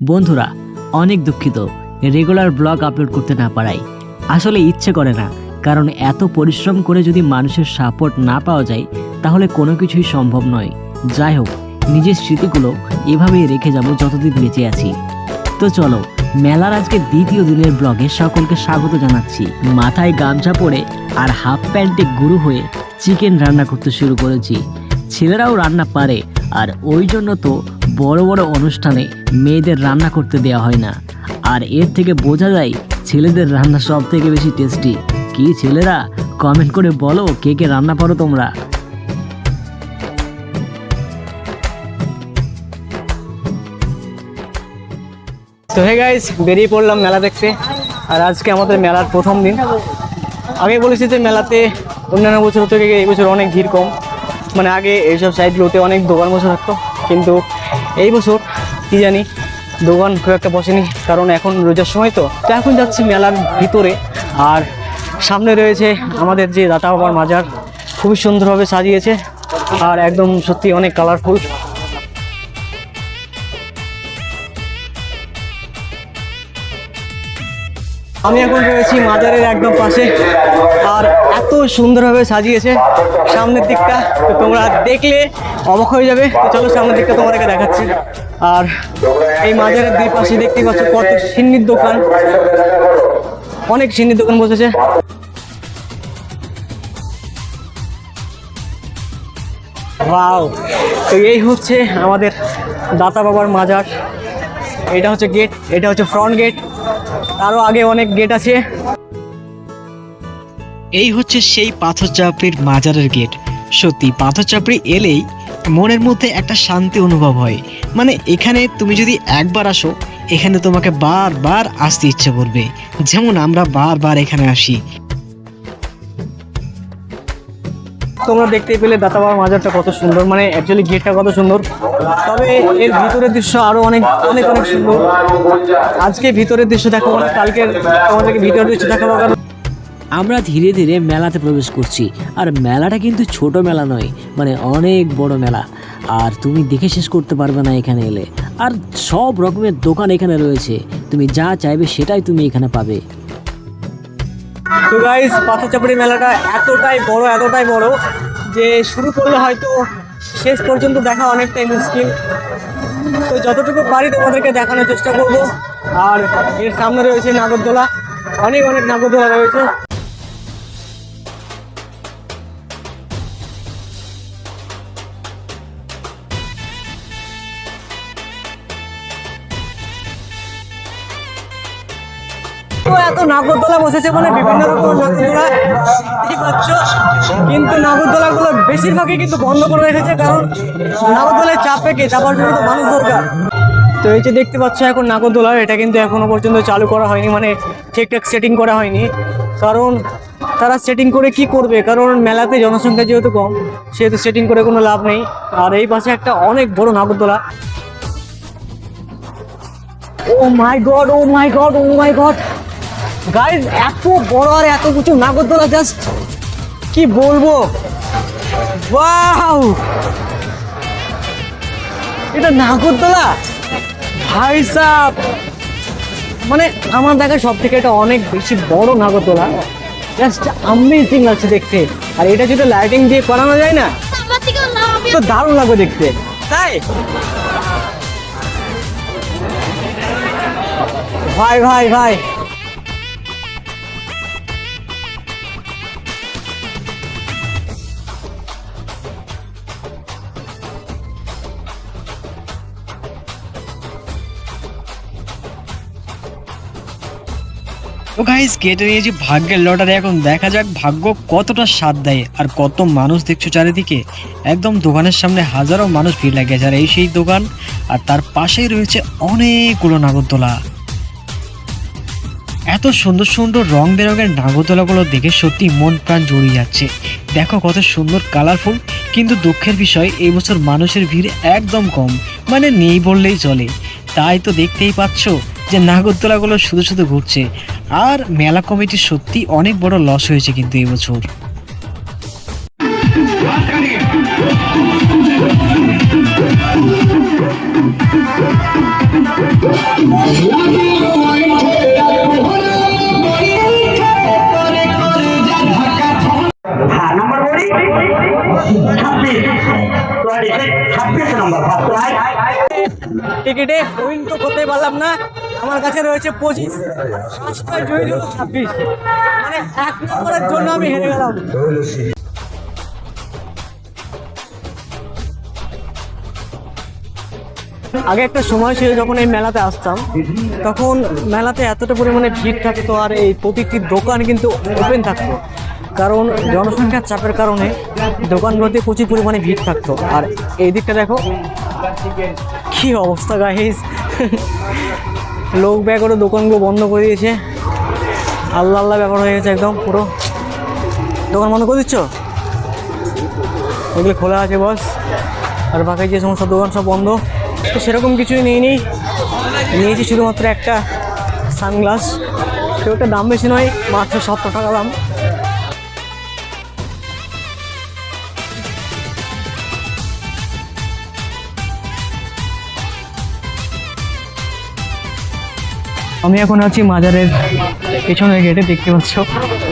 বন্ধুরা, অনেক দুঃখিত। রেগুলার ব্লগ আপলোড করতে না পারাই আসলে ইচ্ছে করে না, কারণ এত পরিশ্রম করে যদি মানুষের সাপোর্ট না পাওয়া যায়, তাহলে কোনো কিছুই সম্ভব নয়। যাই হোক, নিজের স্মৃতিগুলো এভাবেই রেখে যাব যতদিন বেঁচে আছি। তো চলো, মেলার আজকে দ্বিতীয় দিনের ব্লগে সকলকে স্বাগত জানাচ্ছি। মাথায় গামছা পরে আর হাফ প্যান্টে গুরু হয়ে চিকেন রান্না করতে শুরু করেছি। ছেলেরাও রান্না পারে, আর ওই জন্য তো বড় বড় অনুষ্ঠানে মেয়েদের রান্না করতে দেওয়া হয় না। আর এর থেকে বোঝা যায় ছেলেদের রান্না সব থেকে বেশি টেস্টি। কি ছেলেরা? কমেন্ট করে বলো কে কে রান্না পারো তোমরা। তো হে গাইস বেরিয়ে পড়লাম মেলা দেখতে। আর আজকে আমাদের মেলার প্রথম দিন। আগে বলেছি যে মেলাতে অন্যান্য বছর থেকে এই বছর অনেক ভিড় কম। মানে আগে এইসব সাইডগুলোতে অনেক দোকান বসে থাকতো। কিন্তু এই বছর কি জানি দোকান খুব একটা বসেনি, কারণ এখন রোজার সময় তো। তো এখন যাচ্ছি মেলার ভিতরে, আর সামনে রয়েছে আমাদের যে দাতা বাবার মাজার, খুবই সুন্দরভাবে সাজিয়েছে, আর একদম সত্যি অনেক কালারফুল আমি এখন রয়েছি মাজারের একদম পাশে, আর এত সুন্দরভাবে সাজিয়েছে সামনের দিকটা। তো তোমরা দেখলে অবাক হয়ে যাবে। তো চলো সামনের দিকটা তোমাদেরকে দেখাচ্ছি। আর এই মাজারের দুই পাশে দেখতে পাচ্ছ কত সিন্নির দোকান। অনেক সিন্নির দোকান বসেছে। ওয়াও। তো এই হচ্ছে আমাদের দাতা বাবার মাজার। এটা হচ্ছে গেট, এটা হচ্ছে ফ্রন্ট গেট। আরও আগে অনেক গেট আছে। এই হচ্ছে সেই পাথর চাপড়ির মাজারের গেট। সত্যি পাথর চাপড়ি এলেই মনের মধ্যে একটা শান্তি অনুভব হয়। মানে এখানে তুমি যদি একবার আসো, এখানে তোমাকে বারবার আসতে ইচ্ছে করবে। যেমন আমরা বারবার এখানে আসি। তোমরা দেখতে পেলে দাতা বাবার মাজারটা কত সুন্দর। মানে অ্যাকচুয়ালি গেটটা কত সুন্দর। তবে এর ভিতরের দৃশ্য আরও অনেক অনেক অনেক সুন্দর। আজকে ভিতরের দৃশ্য দেখাবো না কালকে তোমাদেরকে ভিতরের দৃশ্য দেখাবো কারণ আমরা ধীরে ধীরে মেলাতে প্রবেশ করছি। আর মেলাটা কিন্তু ছোট মেলা নয় মানে অনেক বড় মেলা। আর তুমি দেখে শেষ করতে পারবে না এখানে এলে। আর সব রকমের দোকান এখানে রয়েছে। তুমি যা চাইবে সেটাই তুমি এখানে পাবে। তো গাইস পাথর চাপড়ি মেলাটা এতটাই বড় এতটাই বড় যে শুরু করলে হয়তো শেষ পর্যন্ত দেখা অনেকটাই মুশকিল। তো যতটুকু পারি তোমাদেরকে দেখানোর চেষ্টা করব। আর এর সামনে রয়েছে নাগরদোলা। অনেক অনেক নাগরদোলা রয়েছে। এত নাগরদোলা বসেছে মানে বিভিন্ন রকম নাগরদোলা পাচ্ছ। কিন্তু নাগরদোলাগুলো বেশিরভাগই কিন্তু বন্ধ করে রেখেছে, কারণ নাগরদোলায় চাপ পেকে চাপার জন্য তো মানুষ দরকার। তো এই যে দেখতে পাচ্ছ এখন নাগরদোলা, এটা কিন্তু এখনও পর্যন্ত চালু করা হয়নি মানে ঠিকঠাক সেটিং করা হয়নি। কারণ তারা সেটিং করে কি করবে? কারণ মেলাতে জনসংখ্যা যেহেতু কম, সেহেতু সেটিং করে কোনো লাভ নেই। আর এই পাশে একটা অনেক বড় নাগরদোলা। ও my god, oh my god, oh my god. Guys এত বড় আর এত উঁচু নাগরদোলা জাস্ট কি বলব? ওয়াও এটা নাগরদোলা ভাই সাহ মানে আমার দেখা সব থেকে এটা অনেক বেশি বড় নাগরদোলা জাস্ট আমেজিং লাগছে দেখতে। আর এটা যদি লাইটিং দিয়ে করানো যায় না, তো দারুণ লাগবে দেখতে। তাই? ভাই ভাই ভাই। ও গাইস গেটে নিয়ে যে ভাগ্যের লটারি এখন দেখা যাক ভাগ্য কতটা স্বাদ দেয় আর কত মানুষ দেখছ চারিদিকে। একদম দোকানের সামনে হাজারো মানুষ ভিড় লাগিয়েছে আর এই সেই দোকান আর তার পাশেই রয়েছে অনেকগুলো নাগরদোলা। এত সুন্দর সুন্দর রং বেরঙের নাগরদোলাগুলো দেখে সত্যি মন প্রাণ জড়িয়ে যাচ্ছে। দেখো কত সুন্দর কালারফুল কিন্তু দুঃখের বিষয়, এই বছর মানুষের ভিড় একদম কম মানে নেই বললেই চলে। তাই তো দেখতেই পাচ্ছ যে নাগরদোলাগুলো শুধু শুধু ঘুরছে, আর মেলা কমিটি সত্যি অনেক বড় লস হয়েছে কিন্তু এই টিকিটে উইন তো করতে পারলাম না। আমার কাছে রয়েছে পঁচিশ। পাঁচটায় জয়ী হলো ছাব্বিশ। মানে এক নম্বরের জন্য আমি হেরে গেলাম। আগে একটা সময় ছিল যখন এই মেলাতে আসতাম। তখন মেলাতে এতটা পরিমাণে ভিড় থাকতো আর এই প্রতিটি দোকান কিন্তু ওপেন থাকতো। কারণ জনসংখ্যার চাপের কারণে দোকানগুলোতে প্রচুর পরিমাণে ভিড় থাকতো। আর এই দিকটা দেখো, কি অবস্থা গাইস লোক ব্যাগরও দোকানগুলো বন্ধ করে দিয়েছে। আল্লাহ আল্লাহ ব্যাপার হয়ে গেছে একদম পুরো। দোকান বন্ধ করে দিচ্ছ? এগুলো খোলা আছে বস আর বাকি যে সমস্ত দোকান সব বন্ধ। তো সেরকম কিছুই নেই নেই। নিয়েছি শুধুমাত্র একটা সানগ্লাস। সেটা দাম বেশি নয়, মাত্র সত্তর টাকা দাম। আমি এখন আছি মাজারের পেছনের গেটে দেখতে পাচ্ছ?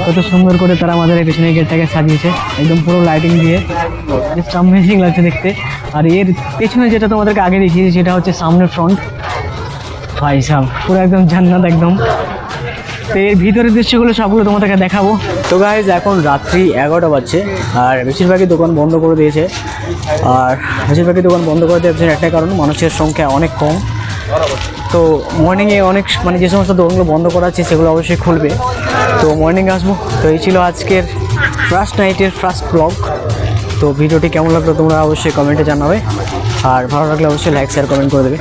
কত সুন্দর করে তারা মাজারের পেছনের গেটটাকে সাজিয়েছে। একদম পুরো লাইটিং দিয়ে। জাস্ট অ্যামেজিং লাগছে দেখতে। আর এর পেছনে যেটা তোমাদেরকে আগে দেখিয়েছি, সেটা হচ্ছে সামনের ফ্রন্ট ভাই সাহ পুরো একদম জান্নাত একদম। তো এর ভিতরের দৃশ্যগুলো সবগুলো তোমাদেরকে দেখাবো। তো গাইজ এখন রাত্রি এগারোটা বাজছে, আর বেশিরভাগই দোকান বন্ধ করে দিয়েছে। আর বেশিরভাগই দোকান বন্ধ করে দেওয়ার একটাই কারণ, মানুষের সংখ্যা অনেক কম। তো মর্নিংয়ে অনেক মানে যে সমস্ত দোকানগুলো বন্ধ করা আছে, সেগুলো অবশ্যই খুলবে। তো মর্নিং আসব। তো এই ছিল আজকের ফার্স্ট নাইটের ফার্স্ট ব্লগ তো ভিডিওটি কেমন লাগল তোমরা অবশ্যই কমেন্টে জানাবে। আর ভালো লাগলে অবশ্যই লাইক শেয়ার কমেন্ট করে দেবে।